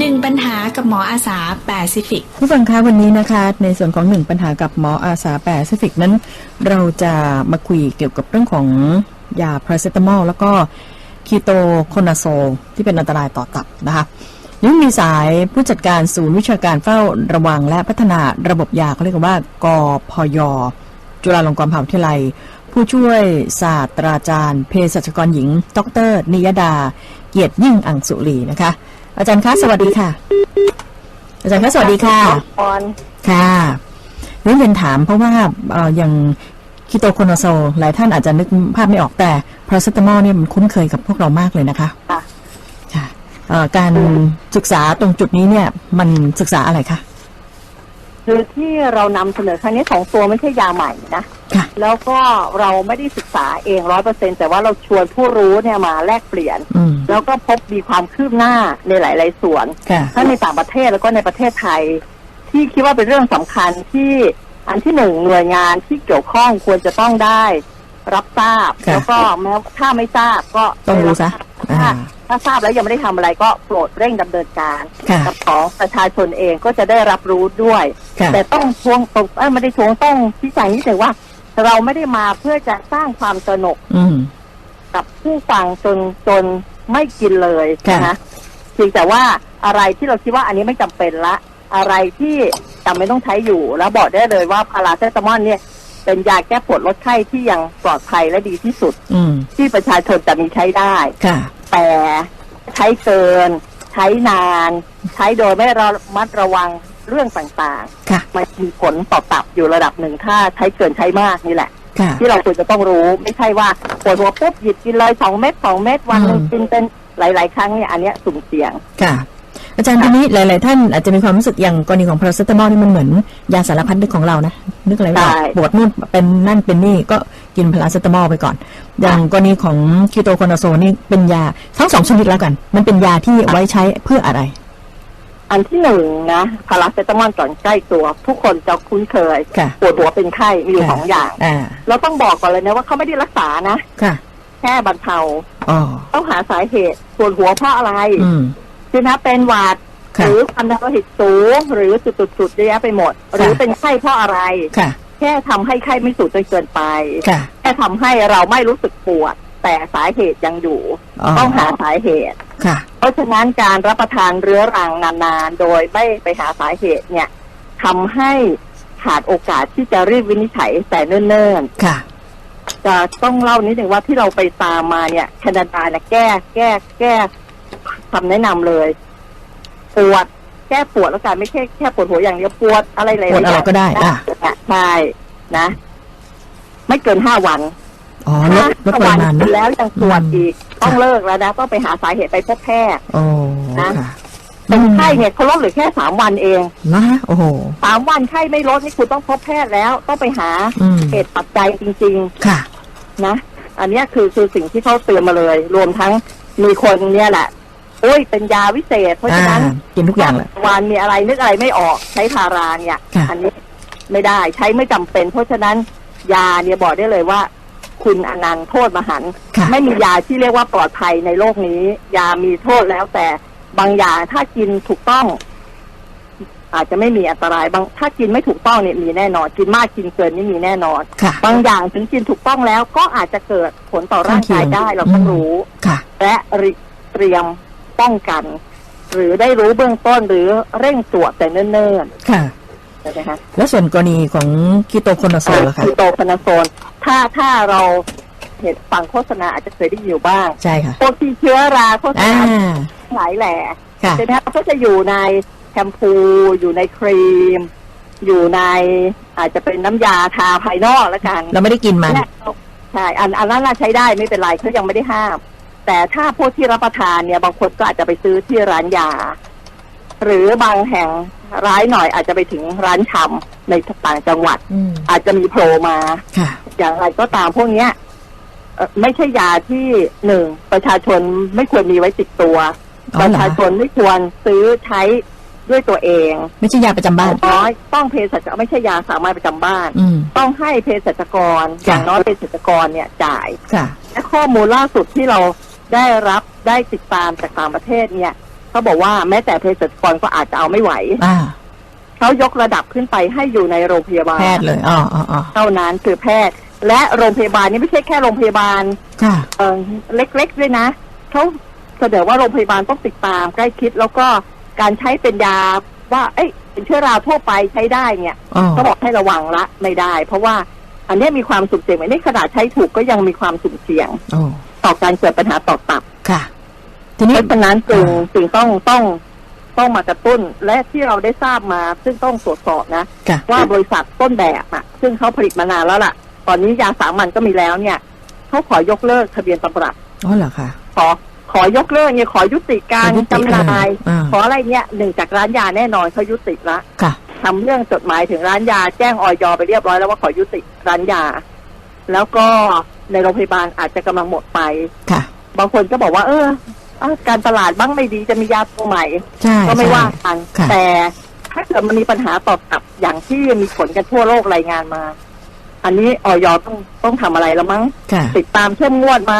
หนึ่งปัญหากับหมออาสาแปซิฟิกผู้ฟังคะวันนี้นะคะ ในส่วนของหนึ่งปัญหากับหมออาสาแปซิฟิกนั้น เราจะมาคุยเกี่ยวกับเรื่องของยาพาราเซตามอลแล้วก็คีโตโคนาโซลที่เป็นอันตรายต่อตับนะคะนี่มีสายผู้จัดการศูนย์วิชาการเฝ้าระวังและพัฒนาระบบยาเขาเรียกว่ากพย จุฬาลงกรณ์มหาวิทยาลัย ผู้ช่วยศาสตราจารย์เภสัชกรหญิง ดร นิยดา เกียรติยิ่งอังสุรีนะคะ อาจารย์คะสวัสดีค่ะ อาจารย์คะสวัสดีค่ะออนค่ะเรื่องเรียนถามเพราะว่าเอ่ออย่างคีโตโคโนโซลหลายท่านอาจจะนึกภาพไม่ออกแต่พาราเซตามอลเนี่ยมันคุ้นเคยกับพวกเรามากเลยนะคะค่ะค่ะเอ่อการศึกษาตรงจุดนี้เนี่ยมันศึกษาอะไรคะ คือที่เรานำเสนอครั้งนี้สองตัวไม่ใช่ยาใหม่นะค่ะแล้วก็เราไม่ได้ศึกษาเองร้อยเปอร์เซ็นแต่ว่าเราชวนผู้รู้เนี่ยมาแลกเปลี่ยนอืมแล้วก็พบมีความคืบหน้าในหลาย ๆ ส่วนค่ะทั้งในต่างประเทศแล้วก็ในประเทศไทย ที่คิดว่าเป็นเรื่องสำคัญที่อันที่หนึ่งหน่วยงานที่เกี่ยวข้องควรจะต้องได้ รับทราบค่ะแล้วก็แม้ถ้าไม่ทราบก็ต้องรู้ซะ ถ้าอ่าถ้าทราบแล้วยังไม่ได้ทำอะไรก็โปรดเร่งดำเนินการค่ะกับของประชาชนเองก็จะได้รับรู้ด้วยค่ะแต่ต้องทวงตรงเอ้ยไม่ได้ทวงต้องชี้แจงนิดหนึ่งว่า เราไม่ได้มาเพื่อจะสร้างความสนุกอืมกับผู้ฟังจนจนไม่กินเลยค่ะนะเพียงแต่ว่าอะไรที่เราคิดว่าอันนี้ไม่จำเป็นละ อะไรที่จำเป็นต้องใช้อยู่แล้วบอกได้เลยว่าพาราเซตามอลเนี่ย เป็นยาแก้ปวดลดไข้ที่ยังปลอดภัยและดีที่สุด อืมที่ประชาชนจะมีใช้ได้ ค่ะ แต่ใช้เกิน ใช้นาน ใช้โดยไม่ระมัดระวังเรื่องต่างค่ะ ๆ มันมีผลต่อตับอยู่ระดับหนึ่งถ้าใช้เกินใช้มากนี่แหละ ค่ะ ที่เราควรจะต้องรู้ไม่ใช่ว่าปวดหัวปุ๊บหยิบกินเลยสองเม็ดสองเม็ดวันหนึ่งอืม กินเป็นหลาย ๆ ครั้งเนี่ยอันเนี้ยสุ่มเสี่ยง ค่ะ อาจารย์ทีนี้หลาย ๆ ท่านอาจจะมีความรู้สึกอย่างกรณีของพาราเซตามอลนี่มันเหมือนยาสารพัดนึกของเรานะนึกอะไรไม่ออกใช่ปวดนู่นเป็นนั่นเป็นนี่ก็กินพาราเซตามอลไปก่อน อย่างกรณีของคีโตโคนาโซนี่เป็นยาทั้งสองชนิดแล้วกัน มันเป็นยาที่ไว้ใช้เพื่ออะไร อันที่หนึ่งนะพาราเซตามอลก่อนใกล้ตัวทุกคนจะคุ้นเคยค่ะปวดหัวเป็นไข้มีอยู่สองอย่างอ่าเราต้องบอกก่อนเลยนะว่าเขาไม่ได้รักษานะค่ะแค่บรรเทาอ๋อต้องหาสาเหตุปวดหัวเพราะอะไรอืม คือนะเป็นหวัดค่ะหรือความดันโลหิตสูง หรือจุดๆๆเยอะแยะไปหมด หรือเป็นไข้เพราะอะไรค่ะแค่ทำให้ไข้ไม่สูงจนเกินไปค่ะแค่ทำให้เราไม่รู้สึกปวด แต่สาเหตุยังอยู่อ๋อต้องหาสาเหตุค่ะเพเพราะฉะนั้นการรับประทานเรื้อรังนานๆ โดยไม่ไปหาสาเหตุเนี่ยทำให้ขาดโอกาสที่จะรีบวินิจฉัยแต่เนิ่นค่ะๆจะต้องเล่านิดหนึ่งว่าที่เราไปตามมาเนี่ยแคนาดาเนี่ยแก้แก้แก้ คำแนะนำเลย ปวดแก้ปวดแล้วกันไม่ใช่แค่ปวดหัวอย่างเดียวปวดอะไรหลายๆปวดอะไรก็ได้อะนะใช่นะ ไม่เกินห้าวันอ๋อลดลดปริมาณกินะนแล้วยังปวดอืมอีก ต้องเลิกแล้วนะต้องไปหาสาเหตุไปพบแพทย์โอ้นะค่ะเป็นไข้เนี่ยเขาลดเหลือแค่สามวันเองนะฮะโอ้โหสามวันไข้ไม่ลดนี่คุณต้องพบแพทย์แล้ว ต้องไปหาอืมเหตุปัจจัยจริงค่ะๆนะ อันเนี้ยคือคือสิ่งที่เขาเตือนมาเลย รวมทั้งมีคนเนี่ยแหละ โอ้ยเป็นยาวิเศษ เพราะอ่าฉะนั้นกินทุกอย่างแหละวันมีอะไรนึกอะไรไม่ออกใช้พาราเนี่ยค่ะอันนี้ไม่ได้ใช้ไม่จำเป็น เพราะฉะนั้นยาเนี่ยบอกได้เลยว่า คุณอนันต์โทษมหันต์ค่ะไม่มียาที่เรียกว่าปลอดภัยในโลกนี้ ยามีโทษแล้วแต่บางอย่างถ้ากินถูกต้อง อาจจะไม่มีอันตรายบาง ถ้ากินไม่ถูกต้องเนี่ยมีแน่นอน กินมากกินเกินนี่มีแน่นอนค่ะบางอย่างถึงกินถูกต้องแล้ว ก็อาจจะเกิดผลต่อร่างกายได้เราต้องรู้ค่ะและริเตรียม ป้องกัน หรือได้รู้เบื้องต้นหรือเร่งตรวจแต่เนิ่นค่ะๆใช่ไหมคะแล้วส่วนกรณีของคีโตโคนาโซลล่ะคะคือโตคานาโซนถ้าถ้าเราเห็นฟังโฆษณาอาจจะเคยได้ยินอยู่บ้างใช่ค่ะพวกที่เชื้อราโฆษอ่าณาหลายแหล่ค่ะใช่ไหมคะก็จะอยู่ในแชมพูอยู่ในครีม อยู่ในอาจจะเป็นน้ำยาทาภายนอกแล้วกัน เราไม่ได้กินมันและใช่อันอันนั้นน่าใช้ได้ไม่เป็นไรเขายังไม่ได้ห้าม แต่ถ้าพวกที่รับประทานเนี่ย บางคนก็อาจจะไปซื้อที่ร้านยา หรือบางแห่งร้ายหน่อยอาจจะไปถึงร้านชำในต่างจังหวัดอืมอาจจะมีโผล่มาค่ะอย่างไรก็ตามพวกเนี้ยเอ่อไม่ใช่ยาที่หนึ่งประชาชนไม่ควรมีไว้ติดตัวอ๋อประเหรอชาชนไม่ควรซื้อใช้ด้วยตัวเอง ไม่ใช่ยาประจำบ้านน้อยต้องเภสัชไม่ใช่ยาสามัญประจำบ้านอืมต้องให้เภสัชกรอค่ะย่างน้อยเภสัชกรเนี่ยจ่ายค่ะและข้อมูลล่าสุดที่เรา ได้รับได้ติดตามจากต่างประเทศเนี่ยเขาบอกว่าแม้แต่เภสัชกรก็อาจจะเอาไม่ไหวอ่าเขายกระดับขึ้นไปให้อยู่ในโรงพยาบาลแพทย์เลยอ๋ออ๋ออ๋อเท่านั้นคือแพทย์ และโรงพยาบาลนี่ไม่ใช่แค่โรงพยาบาลค่ะเออเล็กๆด้วยนะเขาเสนอว่าโรงพยาบาลต้องติดตามใกล้ชิดแล้วก็การใช้เป็นยาว่า เอ้ยเป็นเชื้อราทั่วไปใช้ได้เนี่ยอ๋อก็บอกให้ระวังละไม่ได้ เพราะว่าอันเนี้ยมีความสุ่มเสี่ยงอันนี้ขนาดใช้ถูกก็ยังมีความสุ่มเสี่ยงโอ้ ต่อการเกิดปัญหาต่อตับค่ะทีเพนี้ราะฉะนั้นจึงอ่าจึงต้องต้องต้องมากระตุ้นและที่เราได้ทราบมา ซึ่งต้องตรวจสอบนะค่ะว่าบริษัทต้นแบบอะซึ่งเขาผลิตมานานแล้วล่ะ ตอนนี้ยาสามัญก็มีแล้วเนี่ยเขาขอยกเลิกทะเบียนตำรับอ๋อเหรอคะขอขอยกเลิกเนี่ยขอยุติการขอยุติจำหน่ายอ่าขออะไรเนี่ยหนึ่งจากร้านยาแน่นอนเขายุติละค่ะทำเรื่องจดหมายถึงร้านยาแจ้งออยไปเรียบร้อยแล้วว่าขอยุติร้านยา แล้วก็ ในโรงพยาบาลอาจจะกำลังหมดไปค่ะ บางคนก็บอกว่า เออเอ้าการตลาดบ้างไม่ดีจะมียาตัวใหม่ใช่ก็ไม่ใช่ว่ากันค่ะแต่ถ้าเกิดมันมีปัญหาต่อตับอย่างที่มีผลกันทั่วโลกรายงานมา อันนี้ออยต้องต้องทำอะไรแล้วมั้งค่ะติดตามเข้มงวดไหม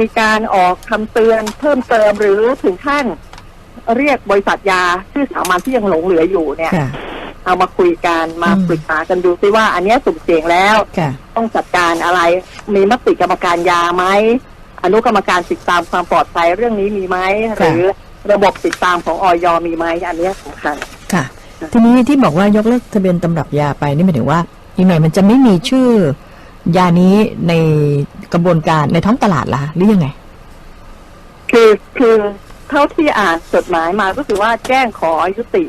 มีการออกคำเตือนเพิ่มเติมหรือถึงขั้นเรียกบริษัทยาชื่อสามัญที่ยังหลงเหลืออยู่เนี่ยค่ะ เอามาคุยกันมาอืมปรึกษากันดูซิว่า อันเนี้ยสุ่มเสี่ยงแล้วค่ะต้องจัดการอะไร มีมติกรรมการยาไหมอนุกรรมการติดตามความปลอดภัยเรื่องนี้มีไหมหรือระบบติดตามของออยมีไหมอันเนี้ยสำคัญค่ะ ทีนี้ที่บอกว่ายกเลิกทะเบียนตำรับยาไปนี่หมายถึงว่า อีกหน่อยมันจะไม่มีชื่อยานี้ในกระบวนการในท้องตลาดละหรือยังไง คือคือเท่าที่อ่านจดหมายมาก็คือว่าแจ้งขอยุติ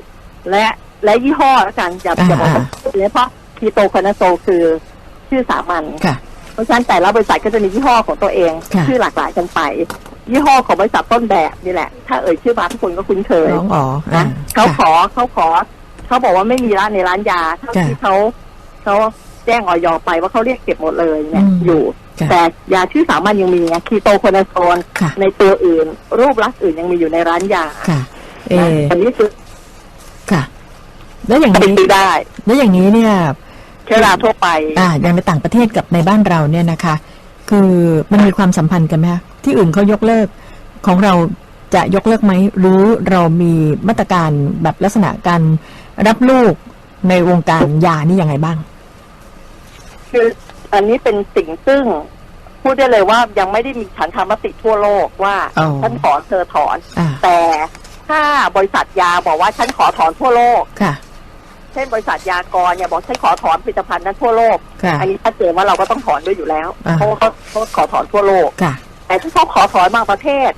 และ และยี่ห้อแล้วกันอย่าอย่าบอกว่าชื่อเพราะคีโตคานาโซคือชื่อสามัญค่ะเพราะฉะนั้นแต่ละบริษัทก็จะมียี่ห้อของตัวเองค่ะชื่อหลากหลายกันไป ยี่ห้อของบริษัทต้นแบบนี่แหละ ถ้าเอ่ยชื่อมาทุกคนก็คุ้นเคยร้องอ๋ออ่านะเขาขค่ะอเขาขอ เขาบอกว่าไม่มีร้านในร้านยาเท่าค่ะที่เขาเขาแจ้งออยไปว่าเขาเรียกเก็บหมดเลยเนี่ยอืมอยู่ค่ะแต่ยาชื่อสามัญยังมีไงคีโตโคนาโซนค่ะในตัวอื่น รูปลักษณ์อื่นยังมีอยู่ในร้านยาค่ะเอนะออันนี้คือค่ะ แล้วอย่างไปนี้ซื้อได้ แล้วอย่างนี้เนี่ย เชื้อราทั่วไป อ่าอย่างในต่างประเทศกับในบ้านเราเนี่ยนะคะ คือมันมีความสัมพันธ์กันไหมคะที่อื่นเขายกเลิกของเราจะยกเลิกไหมหรือเรามีมาตรการแบบลักษณะการรับลูกในวงการยานี่ยังไงบ้าง คืออันนี้เป็นสิ่งซึ่งพูดได้เลยว่ายังไม่ได้มีฉันทามติทั่วโลกว่าอ๋อฉันขอเธอถอน อ่า แต่ถ้าบริษัทยาบอกว่าฉันขอถอนทั่วโลก ค่ะ เช่นบริษัทยากรเนี่ยบอกฉันขอถอนผลิตภัณฑ์นั้นทั่วโลกค่ะอันนี้ชัดเจนว่าเราก็ต้องถอนด้วยอยู่แล้วอ่าเพราะว่าเขาเขาขอถอนทั่วโลกค่ะแต่ที่เขาขอถอนบางประเทศ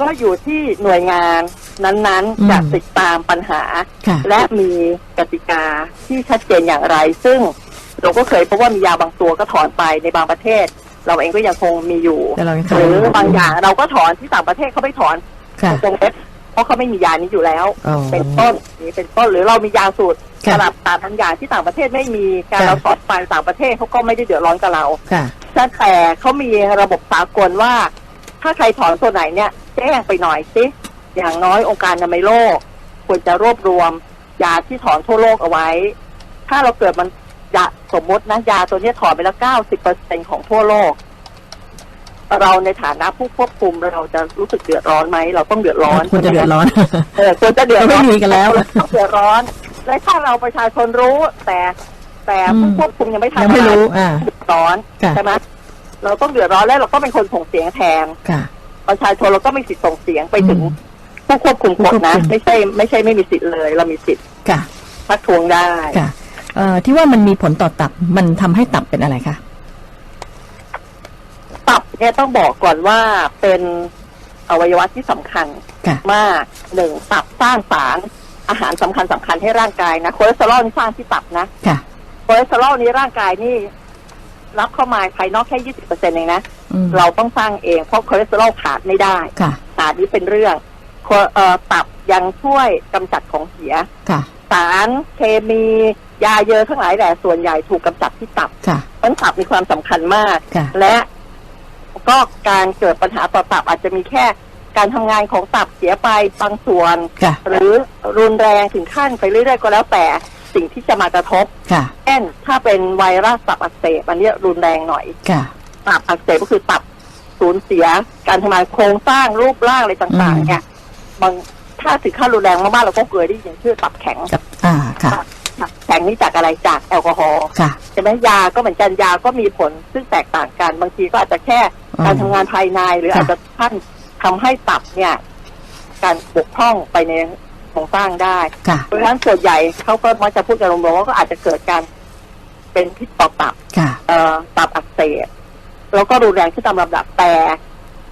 ก็อยู่ที่หน่วยงานนั้นอืมๆจะติดตามปัญหาค่ะและมีกติกาที่ชัดเจนอย่างไร ซึ่งเราก็เคยพบว่ามียาบางตัวก็ถอนไปในบางประเทศ เราเองก็ยังคงมีอยู่แต่เรายังหขายรือบางอย่างเราก็ถอนที่ต่างประเทศเขาไม่ถอนค่ะตรงเล็บเพราะเขาไม่มียานี้อยู่แล้วอ๋อเป็นต้นนี่เป็นต้นหรือเรามียาสูตร ค่ะสลับตามทั้งยาที่ต่างประเทศไม่มีการค่ะเราถอนไปต่างประเทศเขาก็ไม่ได้เดือดร้อนกับเราค่ะแต่เขามีระบบสากลว่า ถ้าใครถอนตัวไหนเนี่ยแจ้งไปหน่อยสิอย่างน้อยองค์การอนามัยโลก ควรจะรวบรวม ยาที่ถอนทั่วโลกเอาไว้ ถ้าเราเกิดมันยาสมมตินะยาตัวเนี้ยถอนไปแล้วเก้าสิบเปอร์เซ็นของทั่วโลก เราในฐานะผู้ควบคุมเราจะรู้สึกเดือดร้อนไหมเราต้องเดือดร้อนควรจะเดือดร้อนเออควรจะเดือดร้อนไม่มีกันแล้วเราต้องเดือดร้อน และถ้าเราประชาชนรู้ แต่แต่ผู้ควบคุมยังไม่ทำยังไม่อะรู้อ่าเดือดร้อนค่ะใช่ไหมเราต้องเดือดร้อนแล้วเราก็เป็นคนส่งเสียงแทนค่ะประชาชนเราก็มีสิทธิ์ส่งเสียงไปถึงอืมผู้ควบคุมกฎนะผู้ควบคุมไม่ใช่ ไม่ใช่ไม่มีสิทธิ์เลย เรามีสิทธิ์ค่ะทักท้วงได้ค่ะเอ่อที่ว่ามันมีผลต่อตับมันทำให้ตับเป็นอะไรคะตับเนี่ยต้องบอกก่อนว่าเป็นอวัยวะที่สำคัญค่ะมากหนึ่งตับสร้างสาร อาหารสำคัญสำคัญให้ร่างกายนะคอเลสเตอรอลนี่สร้างที่ตับนะค่ะคอเลสเตอรอลนี้ร่างกายนี่รับเข้ามาภายนอกแค่ยี่สิบเปอร์เซ็นต์เองนะอืมเราต้องสร้างเองเพราะคอเลสเตอรอลขาดไม่ได้ค่ะขาดนี้เป็นเรื่องคอเอ่อตับยังช่วยกำจัดของเสียค่ะสารเคมียาเยอะทั้งหลายแหล่ส่วนใหญ่ถูกกำจัดที่ตับค่ะเพราะฉะนั้นตับมีความสำคัญมากค่ะและก็การเกิดปัญหาต่อตับอาจจะมีแค่ การทำงานของตับเสียไปบางส่วนค่ะหรือรุนแรงถึงขั้นไปเรื่อยๆก็แล้วแต่สิ่งที่จะมากระทบค่ะเช่นถ้าเป็นไวรัสตับอักเสบอันนี้รุนแรงหน่อยค่ะตับอักเสบก็คือตับสูญเสีย การทำงานโครงสร้างรูปร่างอะไรต่างๆ เนี่ยบางถ้าถึงขั้นรุนแรงมากๆเราก็เคยได้ยินชื่อตับแข็งกับอ่าค่ะตับแข็งนี่จากอะไรจากแอลกอฮอล์ค่ะใช่ไหมยาก็เหมือนกันยาก็มีผลซึ่งแตกต่างกัน บางทีก็อาจจะแค่อืมการทำงานภายในหรือค่ะอาจจะท่าน ทำให้ตับเนี่ย การบกพร่องไปในโครงสร้างได้ค่ะเพราะฉะนั้นส่วนใหญ่เขาก็มักจะพูดกันรวมๆว่าก็อาจจะเกิดการเป็นพิษต่อตับค่ะเอ่อตับอักเสบแล้วก็รุนแรงขึ้นตามลำดับแต่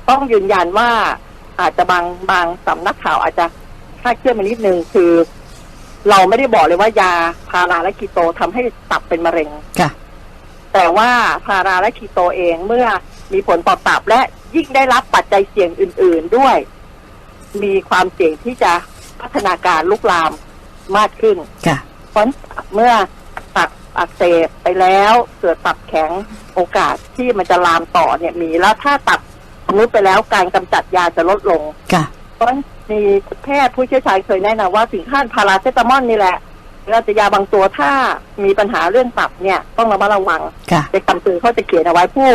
ต้องยืนยันว่าอาจจะบางบางสำนักข่าวอาจจะคลาดเคลื่อนไปนิดนึงคือ เราไม่ได้บอกเลยว่ายาพาราและคีโตทำให้ตับเป็นมะเร็งค่ะแต่ว่าพาราและคีโตเองเมื่อมีผลต่อตับและ ยิ่งได้รับปัจจัยเสี่ยงอื่น ๆด้วย มีความเสี่ยงที่จะพัฒนาการลุกลามมากขึ้นค่ะเพราะเมื่อตับอักเสบไปแล้วเกิดตับแข็งโอกาสที่มันจะลามต่อเนี่ยมีแล้วถ้าตับสมมติไปแล้วการกำจัดยาจะลดลงค่ะเพราะฉะนั้นมีแพทย์ผู้เชี่ยวชาญเคยแนะนำว่าถึงขั้นพาราเซตามอลนี่แหละหรืออาจจะยาบางตัวถ้ามีปัญหาเรื่องตับเนี่ย ต้องระมัดระวังค่ะในคำเตือนเขาจะเขียนเอาไว้ผู้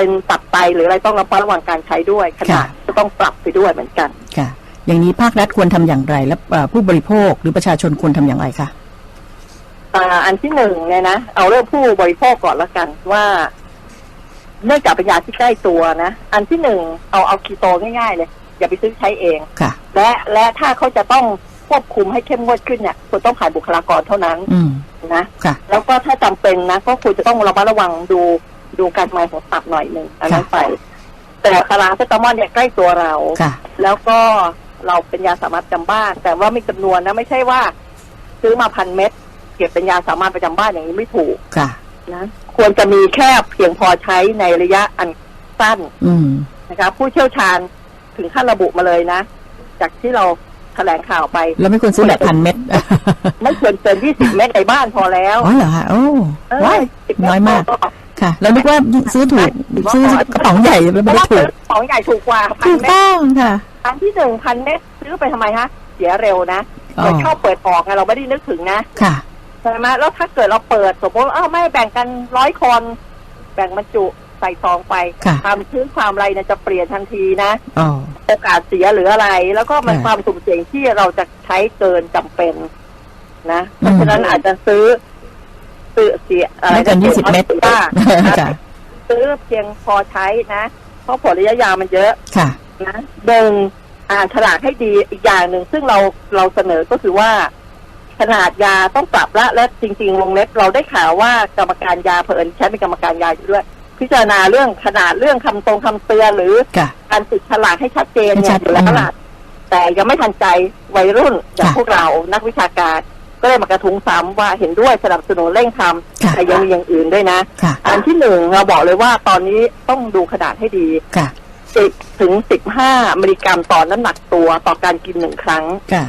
เป็นตับไตหรืออะไรต้องระมัดระวังการใช้ด้วยขนาดค่ะจะต้องปรับไปด้วยเหมือนกันค่ะ อย่างนี้ภาครัฐควรทำอย่างไร และเอ่อผู้บริโภคหรือประชาชนควรทำอย่างไรคะอ่าอันที่หนึ่งเนี่ยนะเอาเรื่องผู้บริโภคก่อนละกันว่าเนื่องจากเป็นยาที่ใกล้ตัวนะอันที่หนึ่งเอาเอาคีโตง่ายๆเลย อย่าไปซื้อใช้เองค่ะ และและถ้าเขาจะต้องควบคุมให้เข้มงวดขึ้นเนี่ยควรต้องผ่านบุคลากรเท่านั้นอืมนะค่ะแล้วก็ถ้าจำเป็นนะก็ควรจะต้องระมัดระวังดู ดูการทำงานของตับหน่อยหนึ่งอันนั้นไป แต่พาราเซตามอลเนี่ยใกล้ตัวเราค่ะแล้วก็เราเป็นยาสามัญประจำบ้าน แต่ว่าไม่จำนวนนะไม่ใช่ว่า ซื้อมาพันเม็ดเก็บเป็นยาสามัญประจำบ้านอย่างนี้ไม่ถูกค่ะนะควรจะมีแค่เพียงพอใช้ในระยะอันสั้นอืมนะคะผู้เชี่ยวชาญถึงขั้นระบุมาเลยนะ จากที่เราแถลงข่าวไปแล้วไม่ควรซื้อแบบพันเม็ดไม่ควรเกิน20เม็ดในบ้านพอแล้วอ๋อเหรอคะโอ้เออว้าย10เดน้อยมากพ ค่ะแล้วนึกว่าซื้อถูกซื้อกระป๋องใหญ่แล้วเพไม่ราะได้ว่าถูซื้อกของใหญ่ถูกกว่าพันถูกเม็ดต้องค่ะอันที่หนึ่งพันเม็ดซื้อไปทำไมฮะเสียเร็วนะอ๋อเปิดเข้าเปิดออกไงเราไม่ได้นึกถึงนะค่ะใช่ไหมแล้วถ้าเกิดเราเปิดสมมติว่าอ้าวไม่แบ่งกันร้อยคนแบ่งบรรจุใส่ซองไปค่ะความชื้นความอะไรเนี่ยจะเปลี่ยนทันทีนะอ๋อโอกาสเสียหรืออะไร แล้วก็มันค่ะความสุ่มเสี่ยงที่เราจะใช้เกินจำเป็นนะเพอืราะมฉะนั้นอาจจะซื้อ ซื้อเสียอะไรไม่เกินนะยี่สิบเม็ดว่าค่ะซื้อเพียงพอใช้นะ เพราะผลระยะยาวมันเยอะค่ะนะหนึ่งอ่านฉลากให้ดีอีกอย่างหนึ่งซึ่งเราเราเสนอก็คือว่า ขนาดยาต้องปรับละและจริง ๆ วงเล็บเราได้ข่าวว่ากรรมการยาเผอิญใช้เป็นกรรมการยาอยู่ด้วย พิจารณาเรื่องขนาดเรื่องคำตรงคำเตือนหรือค่ะการติดฉลากให้ชัดเจนให้เนี่ชัยดอยู่แล้วอืมล่ะแต่ยังไม่ทันใจวัยรุ่นอย่างค่ะพวกเรานักวิชาการ ก็เลยมากระทุ้งซ้ำว่าเห็นด้วยสนับสนุนเร่งทำค่ะแต่ยังมีอย่างอื่นด้วยนะค่ะอันที่หนึ่งเราบอกเลยว่าตอนนี้ต้องดูขนาดให้ดีค่ะสิบถึงสิบห้ามิลลิกรัมต่อน้ำหนักตัวต่อการกินหนึ่งครั้งค่ะ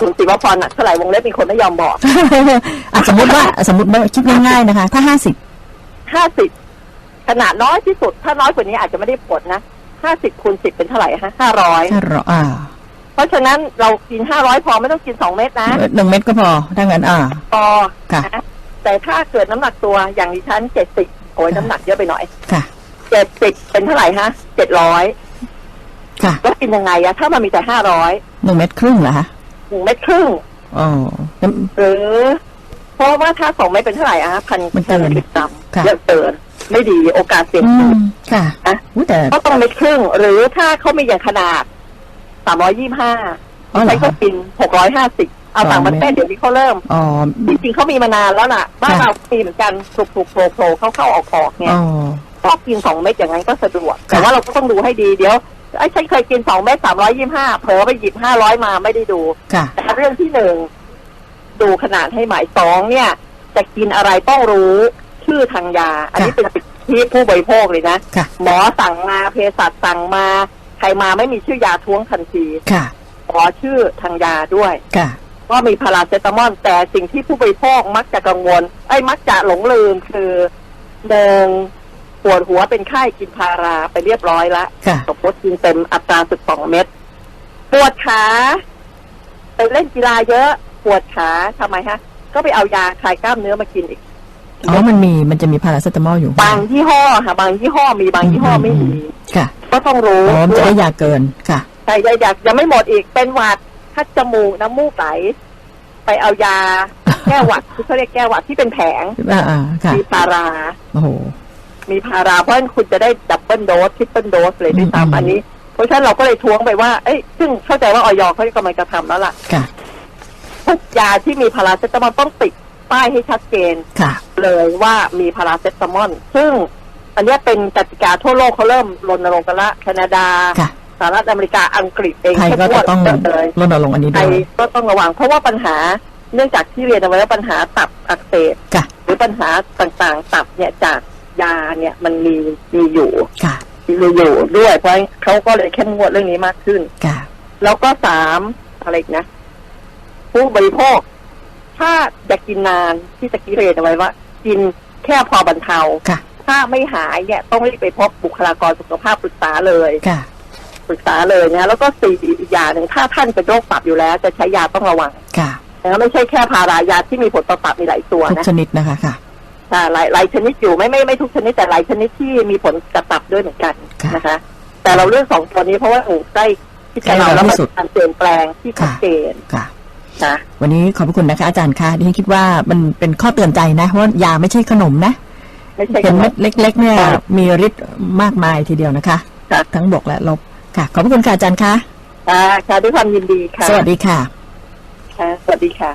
คุณสิวพรหนักเท่าไหร่วงเล็บมีคนไม่ยอมบอกอะสมมติว่าสมมติว่าคิดง่ายๆนะคะ ถ้าห้าสิบห้าสิบขนาดน้อยที่สุด ถ้าน้อยกว่านี้อาจจะไม่ได้ผลนะห้าสิบคูณสิบเป็นเท่าไหร่ฮะห้าร้อยถ้ารออ่า เพราะฉะนั้นเรากินห้าร้อยพอไม่ต้องกินสองเม็ดนะหนึ่งเม็ดก็พอถ้างั้นอ่าพอค่ะนะแต่ถ้าเกิดน้ำหนักตัวอย่างดิฉันเจ็ดสิบโอ้ยน้ำหนักเยอะไปหน่อยค่ะ เจ็ดสิบเป็นเท่าไหร่ฮะเจ็ดร้อยค่ะแล้วกินยังไงอะถ้ามันมีแต่ห้าร้อยหนึ่งเม็ดครึ่งเหรอคะหนึ่งเม็ดครึ่งอ๋อแล้วหรือเพราะว่าถ้าสองเม็ดเป็นเท่าไหร่อะพันมันเกินมิลลิกรัมค่ะ เยอะเกินไม่ดีโอกาสเสี่ยงอืสูงมค่ะนะ อุ๊ยแต่ก็ต้องเม็ดครึ่ง หรือถ้าเขามีอย่างขนาด สามร้อยยี่ห้าอ๋อเหรใช้อก็คะกินหกร้อยห้าสิบเอาสองต่างประเทศเม็ดเดี๋ยวนี้เขาเริ่ม อ๋อจริงๆเขามีมานานแล้วล่ะบ้านค่ะเรามีเหมือนกันถูกถูกโผล่โผล่เข้าเข้าออกออกเนี่ยอ๋อก็กินสองเม็ดอย่างนั้นก็สะดวกค่ะแต่ว่าเราก็ต้องดูให้ดีเดี๋ยวไอ้ฉันเคยกินสองเม็ดสามร้อยยี่ห้าเผลอไปหยิบห้าร้อยมาไม่ได้ดู ค่ะ แต่เรื่องที่หนึ่งดูขนาดให้หมายสองเนี่ย จะกินอะไรต้องรู้ชื่อทางยา อันนี้เป็นสิทธิผู้บริโภคเลยนะ ค่ะ หมอสั่งมาเภสัชสั่งมาใครมาไม่มีชื่อยาท้วงทันทีค่ะขอชื่อทางยาด้วยค่ะก็มีพาราเซตามอลแต่สิ่งที่ผู้บริโภคมักจะกังวลไอ้ยมักจะหลงลืมคือหนึ่งปวดหัวเป็นไข้กินพาราไปเรียบร้อยแล้วค่ะสมมติกินเต็มอัตราสิบสองเม็ดปวดขาไปเล่นกีฬาเยอะ ปวดขาทำไมฮะ ก็ไปเอายาคลายกล้ามเนื้อมากินอีก อ๋อมันมีมันจะมีพาราเซตามอลอยู่ บางยี่ห้อค่ะ บางยี่ห้อมีบางยี่ห้อไม่มี ค่ะ ก็ต้องรู้อ๋อมันจะได้ยาเกินค่ะใช่ยังอยากยังไม่หมดอีกเป็นหวัดคัดจมูกน้ำมูกไหลไปเอายาแก้หวัดที่เขาเรียกแก้หวัดที่เป็นแผงอ่าอ่าค่ะมีพาราโอ้โหมีพาราเพราะฉะนั้นคุณจะได้ดับเบิลโดสทริปเปิลโดสเลยด้วยอืมซ้ำอันนี้ เพราะฉะนั้นเราก็เลยท้วงไปว่า เอ้ยซึ่งเข้าใจว่าออยเขากำลังจะทำแล้วล่ะค่ะทุกยาที่มีพาราเซตามอลต้องติด ป้ายให้ชัดเจนค่ะเลยว่ามีพาราเซตามอลซึ่งอันเนี้ยเป็นกติกาทั่วโลกเขาเริ่มรณรงค์กันละแคนาดาค่ะสหรัฐอเมริกาอังกฤษเองไทยก็จะต้องเข้มงวดเลยรณรงค์อันนี้ไทด้วยยก็ต้องระวัง เพราะว่าปัญหาเนื่องจากที่เรียนเอาไว้ว่าปัญหาตับอักเสบค่ะหรือปัญหาต่างๆ ตับเนี่ยจากยาเนี่ยมันมีมีอยู่ค่ะมีอยู่ด้วยเพราะเขาก็เลยเข้มงวดเรื่องนี้มากขึ้นค่ะแล้วก็สามอะไรอีกนะผู้บริโภค ถ้าจะกินนานที่ตะกี้เรียนเอาไว้ว่า กินแค่พอบรรเทาค่ะ ถ้าไม่หายเนี่ยต้องรีบไปพบบุคลากรสุขภาพปรึกษาเลยค่ะปรึกษาเลยนะแล้วก็สี่อีกอย่างหนึ่งถ้าท่านเป็นโรคตับอยู่แล้ว จะใช้ยาต้องระวังค่ะนะไม่ใช่แค่พารายาที่มีผลต่อตับมีหลายตัวทุกนะชนิดนะคะค่ะอ่าหลายหลายชนิดอยู่ไม่ไม่ไม่ทุกชนิดแต่หลายชนิดที่มีผลกับตับด้วยเหมือนกันค่ะนะคะ แต่เราเลือกสองตัวนี้เพราะว่าหนูใกล้ที่จะเราใกล้เราแล้วที่มันสุดการเปลี่ยนแปลงที่ชัดเจน ค่ะ นะวันนี้ขอบพระคุณนะคะ อาจารย์คะดิฉันคิดว่ามันเป็นข้อเตือนใจนะว่ายาไม่ใช่ขนมนะไม่ใช่เห็นขนเม็ดมเล็ก ๆ เนี่ยค่ะมีฤทธิ์มากมายทีเดียวนะคะค่ะทั้งบวกและลบค่ะ ขอบพระคุณค่ะอาจารย์คะค่ะค่ะด้วยความยินดีค่ะ สวัสดีค่ะ ค่ะ สวัสดีค่ะ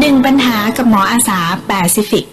หนึ่งปัญหากับหมออาสาแปซิฟิก